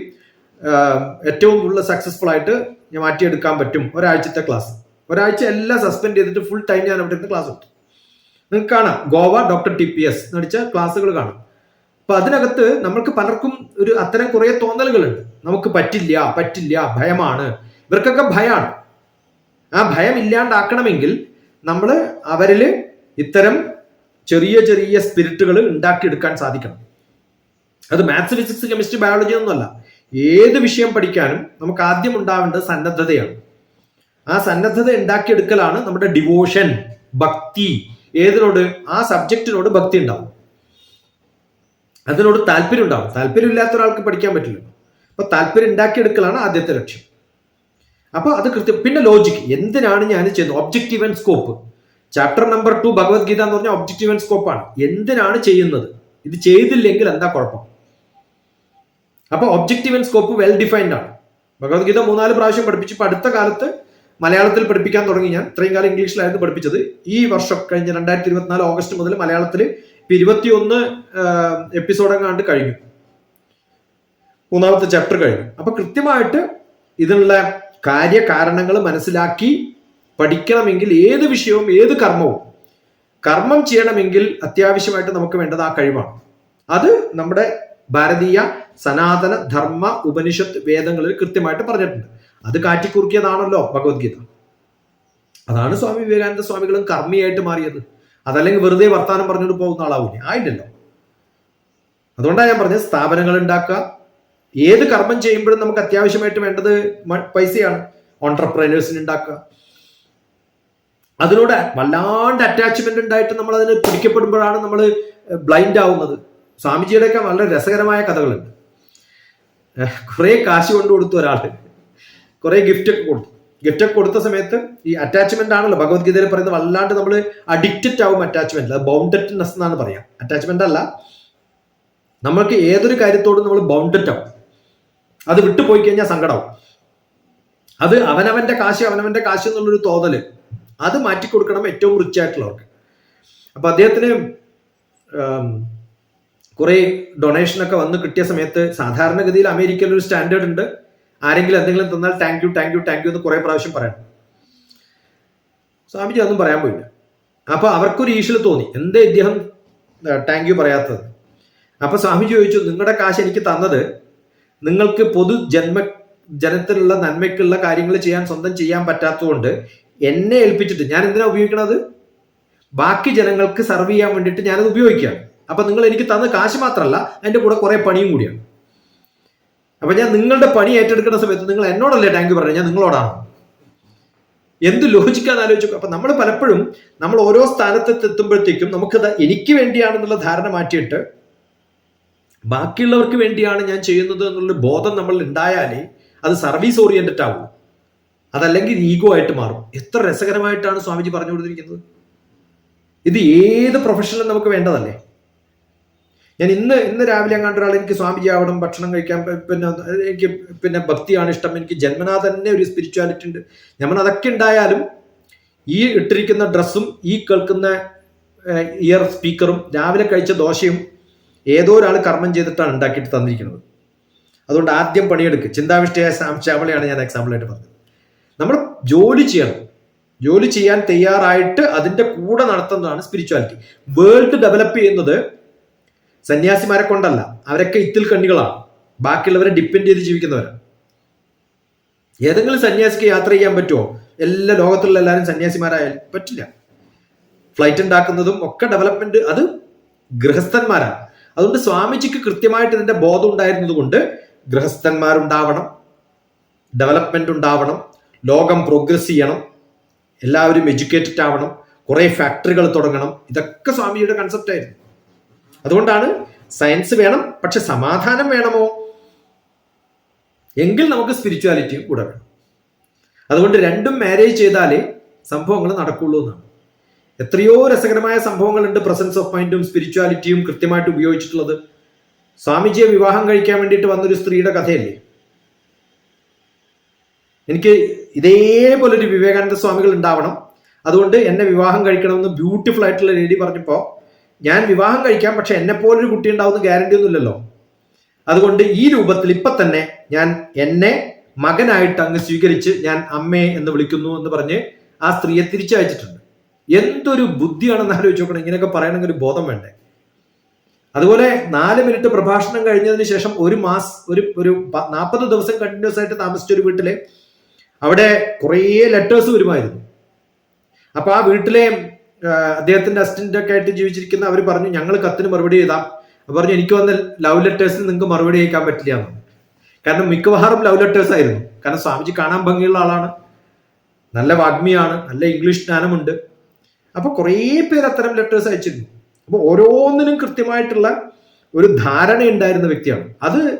ഏറ്റവും കൂടുതൽ സക്സസ്ഫുൾ ആയിട്ട് ഞാൻ മാറ്റിയെടുക്കാൻ പറ്റും ഒരാഴ്ചത്തെ ക്ലാസ് ഒരാഴ്ച എല്ലാം സസ്പെൻഡ് ചെയ്തിട്ട് ഫുൾ ടൈം ഞാൻ അവിടെ ക്ലാസ് എടുത്തു. നിങ്ങൾക്ക് കാണാം. Goa doctor T P S നടിച്ച ക്ലാസ്സുകൾ കാണാം. അപ്പൊ അതിനകത്ത് നമ്മൾക്ക് പലർക്കും ഒരു അത്തരം കുറെ തോന്നലുകളുണ്ട്. നമുക്ക് പറ്റില്ല പറ്റില്ല ഭയമാണ്. ഇവർക്കൊക്കെ ഭയമാണ് ആ ഭയം ഇല്ലാണ്ടാക്കണമെങ്കിൽ നമ്മൾ അവരിൽ ഇത്തരം ചെറിയ ചെറിയ സ്പിരിറ്റുകൾ ഉണ്ടാക്കിയെടുക്കാൻ സാധിക്കണം. അത് മാത്സ് ഫിസിക്സ് കെമിസ്ട്രി ബയോളജി ഒന്നുമല്ല. ഏത് വിഷയം പഠിക്കാനും നമുക്ക് ആദ്യം ഉണ്ടാവേണ്ടത് സന്നദ്ധതയാണ്. ആ സന്നദ്ധത ഉണ്ടാക്കിയെടുക്കലാണ് നമ്മുടെ ഡിവോഷൻ ഭക്തി ഏതിനോട് ആ സബ്ജക്റ്റിനോട് ഭക്തി ഉണ്ടാവും. അതിനോട് താല്പര്യം ഉണ്ടാവും. താല്പര്യം ഇല്ലാത്ത ഒരാൾക്ക് പഠിക്കാൻ പറ്റില്ല. അപ്പൊ താല്പര്യം ഉണ്ടാക്കിയെടുക്കലാണ് ആദ്യത്തെ ലക്ഷ്യം. അപ്പൊ അത് കൃത്യം. പിന്നെ ലോജിക് എന്തിനാണ് ഞാൻ ചെയ്യുന്നത്? Objective and scope chapter number two Bhagavad Gita എന്ന് പറഞ്ഞാൽ ഒബ്ജക്റ്റീവ് ആൻഡ് സ്കോപ്പാണ് എന്തിനാണ് ചെയ്യുന്നത്? ഇത് ചെയ്തില്ലെങ്കിൽ എന്താ കുഴപ്പം? അപ്പൊ objective and scope well defined ആണ്. ഭഗവത്ഗീത മൂന്നാൽ പ്രാവശ്യം പഠിപ്പിച്ചു ഇപ്പൊ അടുത്ത കാലത്ത് മലയാളത്തിൽ പഠിപ്പിക്കാൻ തുടങ്ങി ഞാൻ. ഇത്രയും കാലം ഇംഗ്ലീഷിലായിരുന്നു പഠിപ്പിച്ചത്. ഈ വർഷം കഴിഞ്ഞ രണ്ടായിരത്തി ഇരുപത്തിനാല് ഓഗസ്റ്റ് മുതൽ മലയാളത്തിൽ ഇപ്പൊ ഇരുപത്തിയൊന്ന് എപ്പിസോഡെങ്ങാണ്ട് കഴിഞ്ഞു. മൂന്നാമത്തെ ചാപ്റ്റർ കഴിഞ്ഞു. അപ്പൊ കൃത്യമായിട്ട് ഇതിനുള്ള കാര്യകാരണങ്ങൾ മനസ്സിലാക്കി പഠിക്കണമെങ്കിൽ ഏത് വിഷയവും ഏത് കർമ്മവും. കർമ്മം ചെയ്യണമെങ്കിൽ അത്യാവശ്യമായിട്ട് നമുക്ക് വേണ്ടത് ആ കഴിവാണ്. അത് നമ്മുടെ ഭാരതീയ സനാതന ധർമ്മ ഉപനിഷത്ത് വേദങ്ങളിൽ കൃത്യമായിട്ട് പറഞ്ഞിട്ടുണ്ട്. അത് കാറ്റിക്കുറുക്കിയതാണല്ലോ ഭഗവത്ഗീത. അതാണ് സ്വാമി വിവേകാനന്ദ സ്വാമികളും കർമ്മിയായിട്ട് മാറിയത്. അതല്ലെങ്കിൽ വെറുതെ വർത്താനം പറഞ്ഞുകൊണ്ട് പോകുന്ന ആളാവൂലേ ആയില്ലല്ലോ. അതുകൊണ്ടാണ് ഞാൻ പറഞ്ഞത് സ്ഥാപനങ്ങൾ ഉണ്ടാക്കുക ഏത് കർമ്മം ചെയ്യുമ്പോഴും നമുക്ക് അത്യാവശ്യമായിട്ട് വേണ്ടത് പൈസയാണ്. ഓണ്ടർപ്രൈനേഴ്സിന് ഉണ്ടാക്കുക. അതിനോട് വല്ലാണ്ട് അറ്റാച്ച്മെന്റ് ഉണ്ടായിട്ട് നമ്മൾ അതിന് പിടിക്കപ്പെടുമ്പോഴാണ് നമ്മൾ ബ്ലൈൻഡ് ആവുന്നത്. സ്വാമിജിയുടെയൊക്കെ വളരെ രസകരമായ കഥകളുണ്ട്. കുറെ കാശ് കൊണ്ടു കൊടുത്തു ഒരാൾ കുറെ ഗിഫ്റ്റ് ഒക്കെ കൊടുത്തു. ഗിഫ്റ്റ് ഒക്കെ കൊടുത്ത സമയത്ത് ഈ അറ്റാച്ച്മെന്റ് ആണല്ലോ. ഭഗവത്ഗീതയിൽ പറയുന്നത് വല്ലാണ്ട് നമ്മൾ അഡിക്റ്റഡ് ആവും അറ്റാച്ച്മെന്റ് ബൗണ്ടഡ്നെസ് എന്നാണ് പറയാം. അറ്റാച്ച്മെന്റ് അല്ല. നമ്മൾക്ക് ഏതൊരു കാര്യത്തോടും നമ്മൾ ബൗണ്ടഡ് ആവും. അത് വിട്ടുപോയി കഴിഞ്ഞാൽ സങ്കടമാവും അത് അവനവന്റെ കാശ് അവനവന്റെ കാശ് എന്നുള്ളൊരു തോന്നൽ അത് മാറ്റി കൊടുക്കണം ഏറ്റവും റിച്ച് ആയിട്ടുള്ളവർക്ക്. അപ്പൊ അദ്ദേഹത്തിന് കുറെ ഡൊണേഷൻ ഒക്കെ വന്ന് കിട്ടിയ സമയത്ത് സാധാരണഗതിയിൽ അമേരിക്കയിൽ ഒരു സ്റ്റാൻഡേർഡ് ഉണ്ട്. ആരെങ്കിലും എന്തെങ്കിലും തന്നാൽ thank you thank you thank you എന്ന് കുറെ പ്രാവശ്യം പറയണം സ്വാമിജി അതൊന്നും പറയാൻ പോയില്ല. അപ്പൊ അവർക്കൊരു ഈശ്വൽ തോന്നി. എന്താ ഇദ്ദേഹം താങ്ക് യു പറയാത്തത്? അപ്പൊ സ്വാമിജി ചോദിച്ചു നിങ്ങളുടെ കാശ് എനിക്ക് തന്നത് നിങ്ങൾക്ക് പൊതു ജന്മ ജനത്തിലുള്ള നന്മയ്ക്കുള്ള കാര്യങ്ങൾ ചെയ്യാൻ സ്വന്തം ചെയ്യാൻ പറ്റാത്തതുകൊണ്ട് എന്നെ ഏൽപ്പിച്ചിട്ട് ഞാൻ എന്തിനാ ഉപയോഗിക്കണത്? ബാക്കി ജനങ്ങൾക്ക് സർവ് ചെയ്യാൻ വേണ്ടിയിട്ട് ഞാനത് ഉപയോഗിക്കാം അപ്പൊ നിങ്ങൾ എനിക്ക് തന്ന കാശ് മാത്രമല്ല എന്റെ കൂടെ കുറെ പണിയും കൂടിയാണ്. അപ്പൊ ഞാൻ നിങ്ങളുടെ പണി ഏറ്റെടുക്കുന്ന സമയത്ത് നിങ്ങൾ എന്നോടല്ലേ താങ്ക് യു പറയുന്നത് ഞാൻ നിങ്ങളോടാണ്. എന്ത് ലോജിക്കാന്ന് ആലോചിച്ചു? അപ്പൊ നമ്മൾ പലപ്പോഴും നമ്മൾ ഓരോ സ്ഥാനത്ത് എത്തുമ്പോഴത്തേക്കും നമുക്കത് എനിക്ക് വേണ്ടിയാണെന്നുള്ള ധാരണ മാറ്റിയിട്ട് ബാക്കിയുള്ളവർക്ക് വേണ്ടിയാണ് ഞാൻ ചെയ്യുന്നത് എന്നുള്ള ബോധം നമ്മൾ ഉണ്ടായാലേ അത് സർവീസ് ഓറിയന്റഡ് ആവും. അതല്ലെങ്കിൽ ഈഗോ ആയിട്ട് മാറും. എത്ര രസകരമായിട്ടാണ് സ്വാമിജി പറഞ്ഞു കൊടുത്തിരിക്കുന്നത്. ഇത് ഏത് പ്രൊഫഷനിലും നമുക്ക് വേണ്ടതല്ലേ? ഞാൻ ഇന്ന് ഇന്ന് രാവിലെ കണ്ട ഒരാൾ എനിക്ക് സ്വാമിജി ആവണം ഭക്ഷണം കഴിക്കാൻ പിന്നെ എനിക്ക് പിന്നെ ഭക്തിയാണ് ഇഷ്ടം എനിക്ക് ജന്മനാ തന്നെ ഒരു സ്പിരിച്വാലിറ്റി ഉണ്ട്. നമ്മൾ അതൊക്കെ ഉണ്ടായാലും ഈ ഇട്ടിരിക്കുന്ന ഡ്രസ്സും ഈ കേൾക്കുന്ന ഇയർ സ്പീക്കറും രാവിലെ കഴിച്ച ദോശയും ഏതോ ഒരാൾ കർമ്മം ചെയ്തിട്ടാണ് ഉണ്ടാക്കിയിട്ട് തന്നിരിക്കുന്നത്. അതുകൊണ്ട് ആദ്യം പണിയെടുക്കുക ചിന്താവിഷ്ടയായ സാം ശ്യാമളയാണ് ഞാൻ എക്സാമ്പിളായിട്ട് പറഞ്ഞത്. നമ്മൾ ജോലി ചെയ്യണം. ജോലി ചെയ്യാൻ തയ്യാറായിട്ട് അതിന്റെ കൂടെ നടത്തുന്നതാണ് സ്പിരിച്വാലിറ്റി വേൾഡ് ഡെവലപ്പ് ചെയ്യുന്നത് സന്യാസിമാരെ കൊണ്ടല്ല. അവരൊക്കെ ഇത്തിൽ കണ്ണികളാണ്. ബാക്കിയുള്ളവരെ ഡിപ്പെൻഡ് ചെയ്ത് ജീവിക്കുന്നവരാണ്. ഏതെങ്കിലും സന്യാസിക്ക് യാത്ര ചെയ്യാൻ പറ്റുമോ? എല്ലാ ലോകത്തുള്ള എല്ലാവരും സന്യാസിമാരായാലും പറ്റില്ല. ഫ്ലൈറ്റ് ഉണ്ടാക്കുന്നതും ഒക്കെ ഡെവലപ്മെന്റ് അത് ഗൃഹസ്ഥന്മാരാണ്. അതുകൊണ്ട് സ്വാമിജിക്ക് കൃത്യമായിട്ട് ഇതിന്റെ ബോധം ഉണ്ടായിരുന്നത് കൊണ്ട് ഗൃഹസ്ഥന്മാരുണ്ടാവണം ഡെവലപ്മെന്റ് ഉണ്ടാവണം ലോകം പ്രോഗ്രസ് ചെയ്യണം എല്ലാവരും എഡ്യൂക്കേറ്റഡ് ആവണം കുറേ ഫാക്ടറികൾ തുടങ്ങണം. ഇതൊക്കെ സ്വാമിജിയുടെ കൺസെപ്റ്റ് ആയിരുന്നു. അതുകൊണ്ടാണ് സയൻസ് വേണം പക്ഷെ സമാധാനം വേണമോ? എങ്കിൽ നമുക്ക് സ്പിരിച്വാലിറ്റിയും കൂടെ വേണം. അതുകൊണ്ട് രണ്ടും മാരേജ് ചെയ്താലേ സംഭവങ്ങൾ നടക്കുള്ളൂ എന്നാണ്. എത്രയോ രസകരമായ സംഭവങ്ങളുണ്ട് പ്രസൻസ് ഓഫ് മൈൻഡും സ്പിരിച്വാലിറ്റിയും കൃത്യമായിട്ട് ഉപയോഗിച്ചിട്ടുള്ളത്. സ്വാമിജിയെ വിവാഹം കഴിക്കാൻ വേണ്ടിയിട്ട് വന്നൊരു സ്ത്രീയുടെ കഥയല്ലേ? എനിക്ക് ഇതേപോലെ ഒരു വിവേകാനന്ദ സ്വാമികൾ ഉണ്ടാവണം. അതുകൊണ്ട് എന്നെ വിവാഹം കഴിക്കണമെന്ന് ബ്യൂട്ടിഫുൾ ആയിട്ടുള്ള ലേഡി പറഞ്ഞപ്പോൾ ഞാൻ വിവാഹം കഴിക്കാം പക്ഷെ എന്നെ പോലൊരു കുട്ടി ഉണ്ടാവുന്ന ഗ്യാരണ്ടി ഒന്നുമില്ലല്ലോ അതുകൊണ്ട് ഈ രൂപത്തിൽ ഇപ്പൊ തന്നെ ഞാൻ എന്നെ മകനായിട്ട് അങ്ങ് സ്വീകരിച്ച് ഞാൻ അമ്മേ എന്ന് വിളിക്കുന്നു എന്ന് പറഞ്ഞ് ആ സ്ത്രീയെ തിരിച്ചയച്ചിട്ടുണ്ട്. എന്തൊരു ബുദ്ധിയാണെന്ന് ആലോചിച്ച് നോക്കണം. ഇങ്ങനെയൊക്കെ പറയണമെങ്കിൽ ഒരു ബോധം വേണ്ടേ? അതുപോലെ നാല് മിനിറ്റ് പ്രഭാഷണം കഴിഞ്ഞതിന് ശേഷം ഒരു മാസ് ഒരു ഒരു നാൽപ്പത് ദിവസം കണ്ടിന്യൂസ് ആയിട്ട് താമസിച്ച ഒരു വീട്ടിലെ അവിടെ കുറേ ലെറ്റേഴ്സ് വരുമായിരുന്നു. അപ്പൊ ആ വീട്ടിലെ അദ്ദേഹത്തിന്റെ അസിസ്റ്റന്റ് ഒക്കെ ആയിട്ട് ജീവിച്ചിരിക്കുന്ന അവർ പറഞ്ഞു ഞങ്ങൾ കത്തിന് മറുപടി എഴുതാം. പറഞ്ഞു എനിക്ക് വന്ന ലവ് ലെറ്റേഴ്സിന് നിങ്ങൾക്ക് മറുപടി അയക്കാൻ പറ്റില്ല. എന്ന് കാരണം മിക്കവാറും ലവ് ലെറ്റേഴ്സ് ആയിരുന്നു. കാരണം സ്വാമിജി കാണാൻ ഭംഗിയുള്ള ആളാണ്. നല്ല വാഗ്മിയാണ് നല്ല ഇംഗ്ലീഷ് ജ്ഞാനമുണ്ട്. അപ്പൊ കുറേ പേര് അത്തരം ലെറ്റേഴ്സ് അയച്ചിരുന്നു. അപ്പൊ ഓരോന്നിനും കൃത്യമായിട്ടുള്ള ഒരു ധാരണ ഉണ്ടായിരുന്ന വ്യക്തിയാണ്. അത്